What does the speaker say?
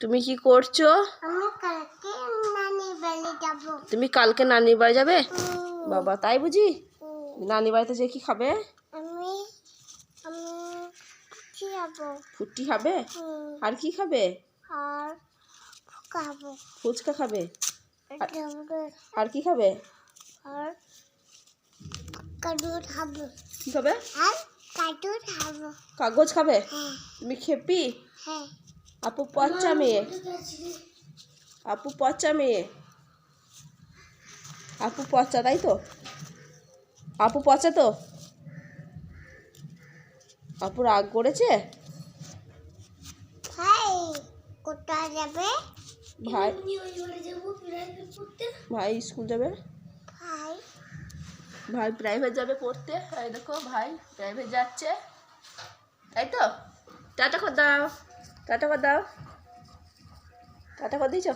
তুমি কি করছ? আমি কালকে নানি বাড়ি তুমি কালকে নানির বাড়ি যাবে? বাবা তাই বুঝি? নানি বাড়িতে যে কি খাবে? ফুটি খাবে। আর কি খাবে? আর ফুচকা খাবে। আর কি খাবে? আর কাজু খাব? কি খাবে? আর কাগজ খাবে? হ্যাঁ। তুমি খেপি? হ্যাঁ। আপু পচা মেয়ে। আপু পচা মেয়ে। আপু পচা তাই তো? আপু পচা তো? আপু রাগ করেছে? ভাই কোথায় যাবে? ভাই। ভাই স্কুল যাবে? ভাই। ভাই প্রাইভেট যাবে পড়তে। এই দেখো ভাই প্রাইভেট যাচ্ছে। তাই তো? টাটা দাও। টাটা কর দাও। টাটা কর দিয়েছ?